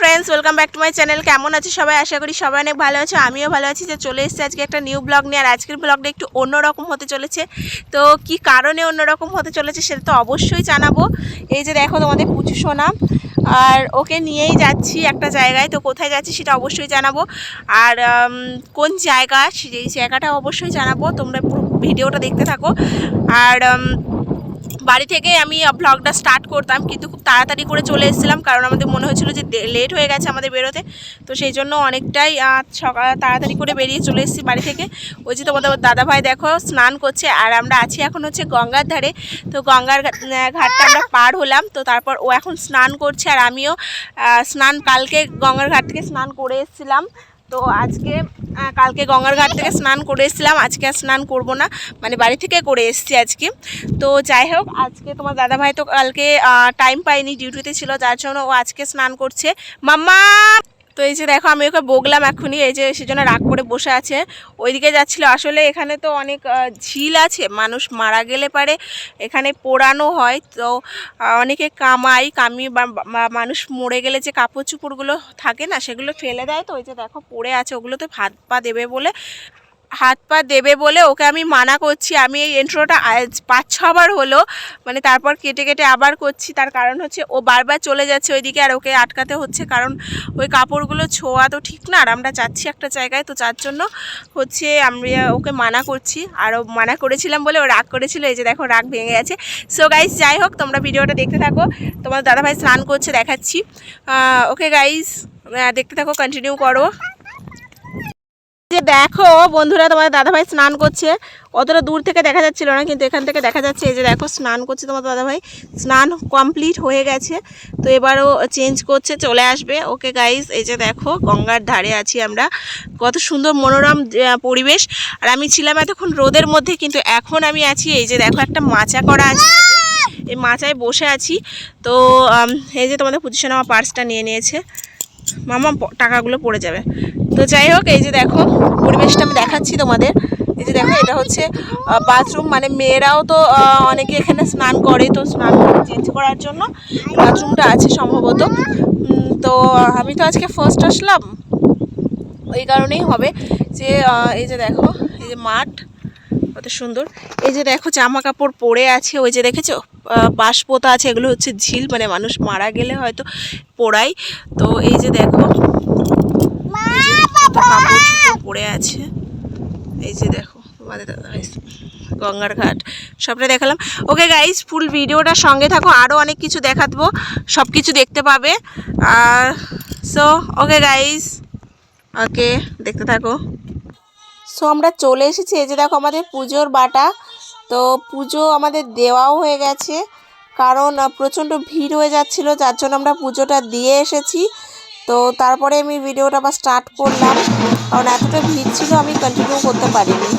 Friends welcome back to my channel কেমন আছে সবাই? আশা করি সবাই অনেক ভালো আছে। আমিও ভালো আছি যে চলে এসেছি আজকে একটা নিউ ব্লগ নিয়ে, আর আজকের ব্লগটা একটু অন্যরকম হতে চলেছে। তো কি কারণে অন্যরকম হতে চলেছে সেটা তো অবশ্যই জানাব। এই যে দেখো তোমাদের পুচু সোনা, আর ওকে নিয়েই যাচ্ছি একটা জায়গায়। তো কোথায় যাচ্ছি সেটা অবশ্যই জানাব। আর কোন জায়গা সেই জায়গাটা অবশ্যই জানাব। তোমরা ভিডিওটা দেখতে থাকো। আর বাড়ি থেকে আমি ব্লগটা স্টার্ট করতাম, কিন্তু খুব তাড়াতাড়ি করে চলে এসেছিলাম, কারণ আমাদের মনে হয়েছিল যে লেট হয়ে গেছে আমাদের বেরোতে। তো সেই জন্য অনেকটাই সকাল তাড়াতাড়ি করে বেরিয়ে চলে এসেছি বাড়ি থেকে। ওই যে তোমাদের দাদাভাই দেখো, স্নান করছে, আর আমরা আছি এখন হচ্ছে গঙ্গার ধারে। তো গঙ্গার ঘাটটা আমরা পার হলাম, তো তারপর ও এখন স্নান করছে, আর আমিও স্নান কালকে গঙ্গার ঘাট থেকে স্নান করে এসেছিলাম। তো আজকে কালকে গঙ্গার ঘাট থেকে স্নান করে এসেছিলাম। আজকে আর স্নান করব না মানে বাড়ি থেকে করে এসেছি আজকে। তো যাই হোক, আজকে তোমার দাদাভাই তো কালকে টাইম পায়নি ডিউটিতে ছিল, যার জন্য ও আজকে স্নান করছে। মাম্মা! তো এই যে দেখো, আমি ওকে বগলাম এখনই, এই যে সেজন্য রাগ করে বসে আছে। ওইদিকে যাচ্ছিল, আসলে এখানে তো অনেক ঝিল আছে, মানুষ মারা গেলে পারে, এখানে পোড়ানো হয়, তো অনেকে কামাই, কামি মানুষ মরে গেলে যে কাপড় চুপড়গুলো থাকে না, সেগুলো ফেলে দেয়। তো ওই যে দেখো, পড়ে আছে, ওগুলোতে ভাত পা দেবে বলে হাত পা দেবে বলে ওকে আমি মানা করছি। আমি এই ইন্ট্রোটা আজ পাঁচ ছবার হলো মানে তারপর কেটে কেটে আবার করছি। তার কারণ হচ্ছে ও বারবার চলে যাচ্ছে ওইদিকে আর ওকে আটকাতে হচ্ছে। কারণ ওই কাপড়গুলো ছোঁয়া তো ঠিক না, আর আমরা যাচ্ছি একটা জায়গায়। তো যার জন্য হচ্ছে আমি ওকে মানা করছি। আর ও মানা করেছিলাম বলে ও রাগ করেছিল। এই যে দেখো, রাগ ভেঙে গেছে। সো গাইস যাই হোক, তোমরা ভিডিওটা দেখতে থাকো। তোমার দাদাভাই স্নান করছে, দেখাচ্ছি। ওকে গাইস দেখতে থাকো কন্টিনিউ করো। যে দেখো, বন্ধুরা, তোমাদের দাদাভাই স্নান করছে। অতটা দূর থেকে দেখা যাচ্ছিল না, কিন্তু এখান থেকে দেখা যাচ্ছে এই যে দেখো, স্নান করছে তোমার দাদাভাই। স্নান কমপ্লিট হয়ে গেছে। তো এবারও চেঞ্জ করছে, চলে আসবে। ওকে গাইস এই যে দেখো, গঙ্গার ধারে আছি আমরা। কত সুন্দর মনোরম পরিবেশ। আর আমি ছিলাম এতক্ষণ রোদের মধ্যে, কিন্তু এখন আমি আছি, এই যে দেখো, একটা মাচা করা আছে। এই মাচায় বসে আছি। তো এই যে তোমাদের পজিশন আমার পার্সটা নিয়ে নিয়েছে। মামা টাকাগুলো পড়ে যাবে। তো যাই হোক, এই যে দেখো পরিবেশটা আমি দেখাচ্ছি তোমাদের। এই যে দেখো, এটা হচ্ছে বাথরুম মানে মেয়েরাও তো অনেকে এখানে স্নান করে, তো স্নান চেঞ্জ করার জন্য বাথরুমটা আছে সম্ভবত। তো, আমি তো আজকে ফার্স্ট আসলাম। ওই কারণেই হবে যে এই যে দেখো, এই যে মাঠ, কত সুন্দর। এই যে দেখো জামা কাপড় পরে আছে, ওই যে দেখেছ? বাঁশ পোতা আছে, এগুলো হচ্ছে ঝিল মানে মানুষ মারা গেলে হয়তো পোড়াই তো এই যে দেখো পরে আছে। এই যে দেখো দাদা গঙ্গার ঘাট, সবটা দেখালাম। ওকে গাইস ফুল ভিডিওটা সঙ্গে থাকো আরও অনেক কিছু দেখাবো সব কিছু দেখতে পাবে। আর সো ওকে গাইস ওকে, দেখতে থাকো। সো আমরা চলে এসেছি, এই যে দেখো আমাদের পুজোর বাটা। তো পুজো আমাদের দেওয়াও হয়ে গেছে, কারণ প্রচণ্ড ভিড় হয়ে যাচ্ছিল, যার জন্য আমরা পুজোটা দিয়ে এসেছি। তো তারপরে আমি ভিডিওটা আবার স্টার্ট করলাম। কারণ এতটা ভিড় ছিল, আমি কন্টিনিউ করতে পারিনি।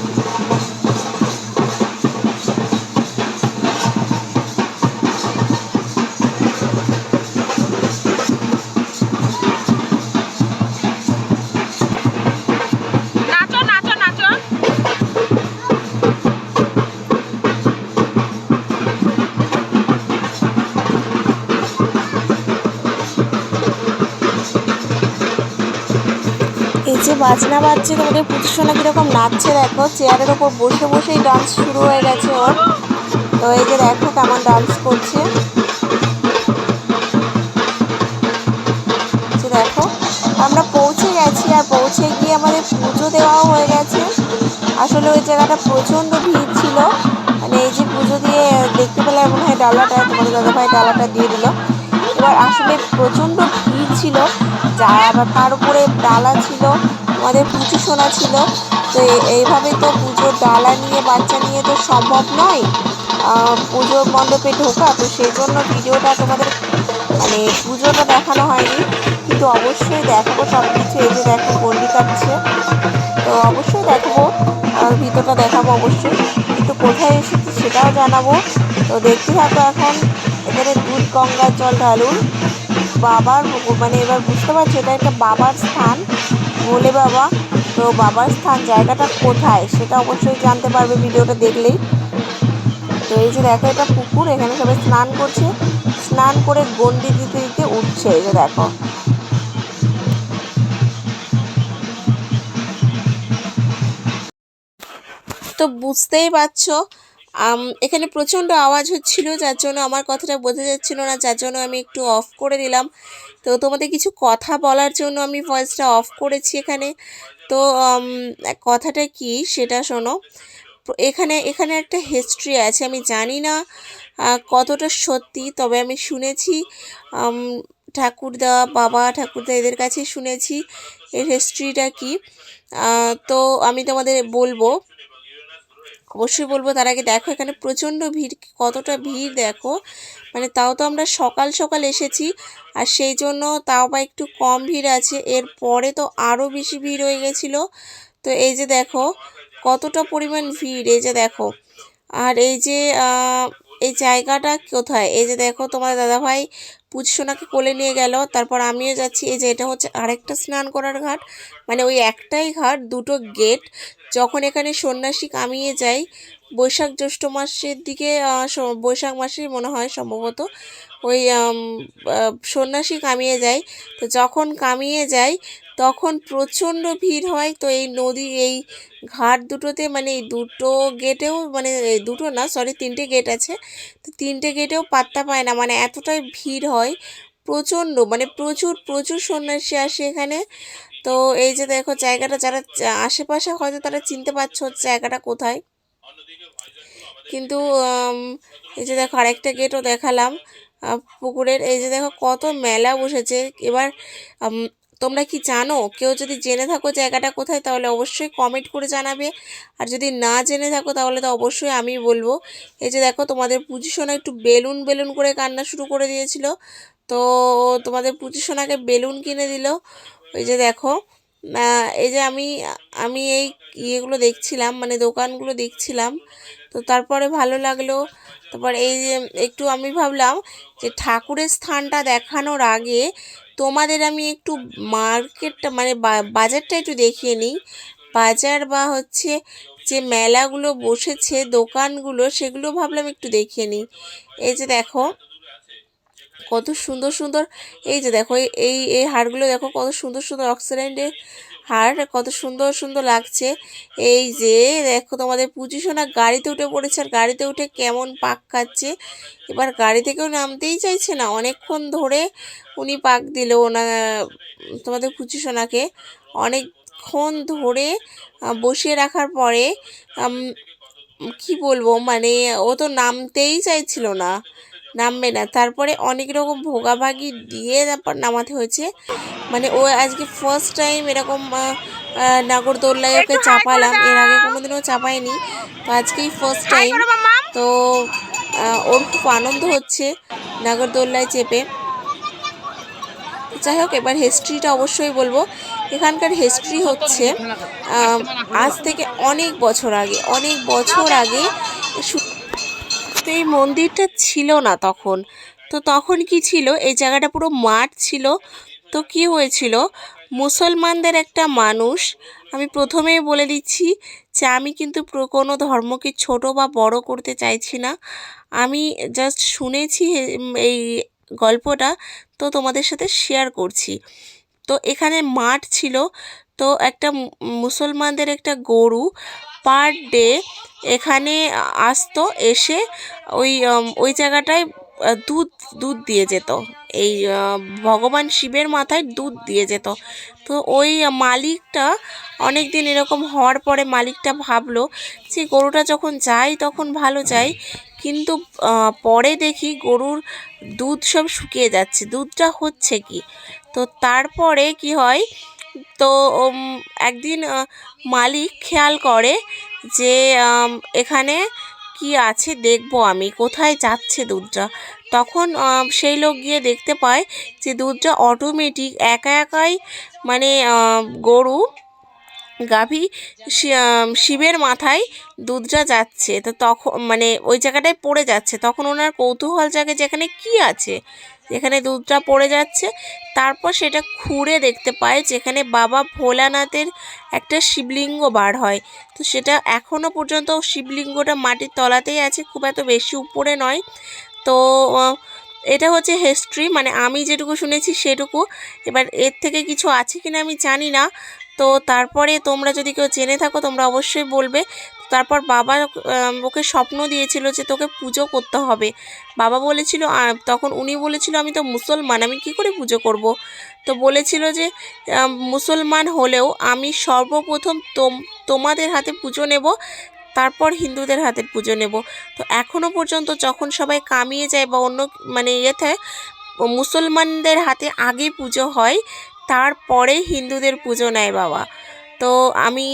যে বাজনা বাজছে, তোমাদের পুজোর সময় কীরকম নাচছে দেখো। চেয়ারের ওপর বসে বসেই ডান্স শুরু হয়ে গেছে ওর। তো এই যে দেখো কেমন ডান্স করছে। দেখো, আমরা পৌঁছে গেছি আর পৌঁছে গিয়ে আমাদের পুজো দেওয়াও হয়ে গেছে। আসলে ওই জায়গাটা প্রচণ্ড ভিড় ছিল। মানে এই যে পুজো দিয়ে দেখতে পেলে মনে হয় ডালাটা, তোমাদের দাদাভাই ডালাটা দিয়ে দিল। এবার আসলে প্রচণ্ড ভিড় ছিল। যা আবার তার উপরে ডালা ছিল। আমাদের পুজো শোনা ছিল। তো এইভাবে তো পুজোর ডালা নিয়ে, বাচ্চা নিয়ে তো সম্ভব নয়। পুজোর মণ্ডপে ঢোকা। তো সেই জন্য ভিডিওটা তোমাদের মানে পুজোটা দেখানো হয়নি। কিন্তু অবশ্যই দেখাবো সব কিছু এই যে দেখো গন্ডি কাটছে। তো অবশ্যই দেখাবো। ভিতরটা দেখাবো অবশ্যই। কিন্তু কোথায় এসেছি সেটাও জানাব। তো দেখতে থাকো এখন। এখানে দুধ, গঙ্গার জল ঢালুন বাবার মানে এবার বুঝতে পারছ, এটা একটা বাবার স্থান। ভোলে বাবা, তো বাবার স্থান, জায়গাটা কোথায় সেটা অবশ্যই জানতে পারবে ভিডিওটা দেখলেই। তো এই যে দেখো, এটা পুকুর, এখানে সবাই স্নান করছে। স্নান করে গন্ডি দিতে দিতে উঠছে, এই যে দেখো। তো বুঝতেই পারছ এখানে প্রচণ্ড আওয়াজ হচ্ছিল, যার জন্য আমার কথাটা বোঝা যাচ্ছিল না, যার জন্য আমি একটু অফ করে দিলাম। তো তোমাদের কিছু কথা বলার জন্য আমি ভয়েসটা অফ করেছি এখানে। তো কথাটা কি সেটা শোনো। এখানে এখানে একটা হিস্ট্রি আছে, আমি জানি না কতটা সত্যি, তবে আমি শুনেছি ঠাকুরদা বাবা, ঠাকুরদা এদের কাছে শুনেছি, এর হিস্ট্রিটা কি। তো আমি তোমাদের বলব অবশ্যই বলব, তার আগে দেখো এখানে প্রচণ্ড ভিড়, কতটা ভিড় দেখো। মানে তাও তো আমরা সকাল সকাল এসেছি, আর সেই জন্য তাও বা একটু কম ভিড় আছে। এর পরে তো আরও বেশি ভিড় হয়ে গেছিল। তো এই যে দেখো, কতটা পরিমাণ ভিড়, এই যে দেখো। আর এই যে এই জায়গাটা কোথায়? এই যে দেখো তোমার দাদাভাই পুজসোনাকে কোলে নিয়ে গেল। তারপর আমিও যাচ্ছি। এই যে এটা হচ্ছে আরেকটা স্নান করার ঘাট। মানে ওই একটাই ঘাট, দুটো গেট যখন এখানে সন্ন্যাসী কামিয়ে যায় বৈশাখ জ্যৈষ্ঠ মাসের দিকে বৈশাখ মাসে মনে হয় সম্ভবত ওই সন্ন্যাসী কামিয়ে যায়। তো যখন কামিয়ে যায়, তখন প্রচণ্ড ভিড় হয়। তো এই নদী, এই ঘাট দুটোতে মানে এই দুটো গেটেও মানে দুটো না সরি তিনটে গেট আছে। তো তিনটে গেটেও পাত্তা পায় না মানে এতটাই ভিড় হয়। প্রচণ্ড মানে প্রচুর প্রচুর সন্ন্যাসী আসে এখানে। তো এই যে দেখো, জায়গাটা যারা আশেপাশে হয়তো তারা চিনতে পারছ জায়গাটা কোথায়। কিন্তু এই যে দেখো আরেকটা গেটও দেখালাম। পুকুরের এই যে দেখো কত মেলা বসেছে। এবার তোমরা কি জানো? কেউ যদি জেনে থাকো জায়গাটা কোথায় তাহলে অবশ্যই কমেন্ট করে জানাবে। আর যদি না জেনে থাকো তাহলে তো অবশ্যই আমি বলব। এই যে দেখো তোমাদের পুজিশনে একটু বেলুন বেলুন করে কান্না শুরু করে দিয়েছিল। তো তোমাদের পুজিশনাকে বেলুন কিনে দিল। ওই যে দেখো এই যে আমি আমি এই ইয়েগুলো দেখছিলাম মানে দোকানগুলো দেখছিলাম। তো তারপরে ভালো লাগল। তারপর এই যে একটু আমি ভাবলাম যে ঠাকুরের স্থানটা দেখানোর আগে তোমাদের আমি একটু মার্কেটটা মানে বাজারটা একটু দেখিয়ে নিই। বাজার বা হচ্ছে যে মেলাগুলো বসেছে, দোকানগুলো, সেগুলো ভাবলাম একটু দেখিয়ে নিই। এই যে দেখো কত সুন্দর সুন্দর, এই যে দেখো, এই- এই হারগুলো দেখো কত সুন্দর সুন্দর অক্সিডেন্টের হার কত সুন্দর সুন্দর লাগছে। এই যে দেখো তোমাদের পুজিশোনা গাড়িতে উঠে পড়েছে, আর গাড়িতে উঠে কেমন পাক খাচ্ছে। এবার গাড়ি থেকেও নামতেই চাইছে না, অনেকক্ষণ ধরে উনি পাক দিল ওনা, তোমাদের পুজিশোনাকে অনেকক্ষণ ধরে বসিয়ে রাখার পরে কি বলব মানে ও তো নামতেই চাইছিল না। নামবে না। তারপরে অনেক রকম ভোগাভাগি দিয়ে তারপর নামাতে হয়েছে। মানে ও আজকে ফার্স্ট টাইম এরকম নাগরদোল্লায় ওকে চাপালাম। এর আগে কোনোদিনও চাপায়নি। তো আজকেই ফার্স্ট টাইম তো ওর খুব আনন্দ হচ্ছে নাগরদোল্লায় চেপে। যাই হোক এবার হিস্ট্রিটা অবশ্যই বলব। এখানকার হিস্ট্রি হচ্ছে আজ থেকে অনেক বছর আগে অনেক বছর আগে তো এই মন্দিরটা ছিল না তখন। তো তখন কি ছিল? এই জায়গাটা পুরো মাঠ ছিল। তো কি হয়েছিল? মুসলমানদের একটা মানুষ, আমি প্রথমেই বলে দিচ্ছি যে আমি কিন্তু কোনো ধর্মকে ছোট বা বড় করতে চাইছি না। আমি জাস্ট শুনেছি এই গল্পটা, তো তোমাদের সাথে শেয়ার করছি। তো এখানে মাঠ ছিল। তো একটা মুসলমানদের একটা গরু পার ডে এখানে আসতো, এসে ওই ওই জায়গাটায় দুধ দুধ দিয়ে যেত। এই ভগবান শিবের মাথায় দুধ দিয়ে যেত। তো ওই মালিকটা অনেক দিন এরকম হওয়ার পরে মালিকটা ভাবলো যে, গরুটা যখন যায় তখন ভালো যায়। কিন্তু পরে দেখি গরুর দুধ সব শুকিয়ে যাচ্ছে। দুধটা হচ্ছে কি? তো তারপরে কি হয় তো একদিন মালিক খেয়াল করে যে এখানে কি আছে দেখব আমি, কোথায় যাচ্ছে দুধটা। তখন সেই লোক গিয়ে দেখতে পায় যে দুধটা অটোমেটিক একা একাই মানে গরু, গাভী শিবের মাথায় দুধটা যাচ্ছে। তো তখন মানে ওই জায়গাটায় পড়ে যাচ্ছে। তখন ওনার কৌতূহল জাগে যেখানে কি আছে। যেখানে দুধটা পড়ে যাচ্ছে। তারপর সেটা খুঁড়ে দেখতে পায় যেখানে বাবা ভোলানাথের একটা শিবলিঙ্গ বার হয়। তো সেটা এখনও পর্যন্ত শিবলিঙ্গটা মাটির তলাতেই আছে, খুব এত বেশি উপরে নয়। তো এটা হচ্ছে হিস্ট্রি মানে আমি যেটুকু শুনেছি সেটুকু। এবার এর থেকে কিছু আছে কিনা আমি জানি না। তো তারপরে তোমরা যদি কেউ জেনে থাকো তোমরা অবশ্যই বলবে। তারপর বাবা ওকে স্বপ্ন দিয়েছিল যে তোকে পুজো করতে হবে। বাবা বলেছিল তখন উনি বলেছিল, আমি তো মুসলমান, আমি কি করে পুজো করব? তো বলেছিল যে মুসলমান হলেও আমি সর্বপ্রথম তোম, তোমাদের হাতে পুজো নেব, তারপর হিন্দুদের হাতের পুজো নেব। তো এখনও পর্যন্ত যখন সবাই কামিয়ে যায় বা অন্য মানে ইয়েতে মুসলমানদের হাতে আগে পুজো হয়, তারপরে হিন্দুদের পুজো নেয় বাবা। তো আমি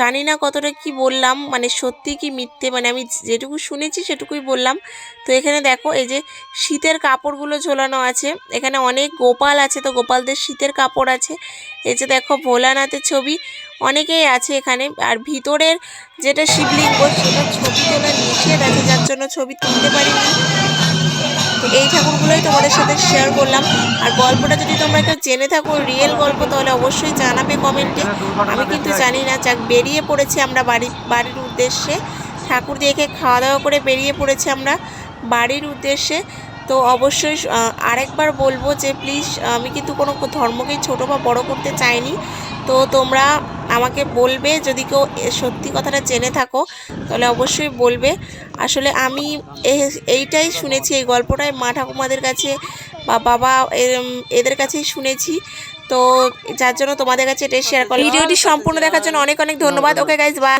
জানি না কতটা কি বললাম মানে সত্যি কি মিথ্যে মানে আমি যেটুকু শুনেছি সেটুকুই বললাম। তো এখানে দেখো, এই যে শীতের কাপড়গুলো ঝোলানো আছে, এখানে অনেক গোপাল আছে, তো গোপালদের শীতের কাপড় আছে। এই যে দেখো ভোলানাথের ছবি, অনেকেই আছে এখানে, আর ভিতরের যেটা শিবলিঙ্গ সেটা ছবি তোলা নিষেধ আছে, যার জন্য ছবি তুলতে পারিনি। এই ঠাকুরগুলোই তোমাদের সাথে শেয়ার করলাম। আর গল্পটা যদি তোমরা কেউ জেনে থাকো রিয়েল গল্প, তাহলে অবশ্যই জানাবে কমেন্টে আমি কিন্তু জানি না, যাক, বেরিয়ে পড়েছি আমরা বাড়ি, বাড়ির উদ্দেশ্যে। ঠাকুর দেখে খাওয়া দাওয়া করে বেরিয়ে পড়েছি আমরা বাড়ির উদ্দেশ্যে। তো অবশ্যই আরেকবার বলব যে প্লিজ আমি কিন্তু কোনো ধর্মকেই ছোটো বা বড় করতে চাইনি। তো তোমরা আমাকে বলবে যদি কেউ এ সত্যি কথাটা জেনে থাকো তাহলে অবশ্যই বলবে। আসলে আমি এইটাই শুনেছি এই গল্পটাই মা ঠাকুমাদের কাছে বা বাবা এদের কাছেই শুনেছি। তো যার জন্য তোমাদের কাছে এটাই শেয়ার করলাম। ভিডিওটি সম্পূর্ণ দেখার জন্য অনেক অনেক ধন্যবাদ। Okay guys bye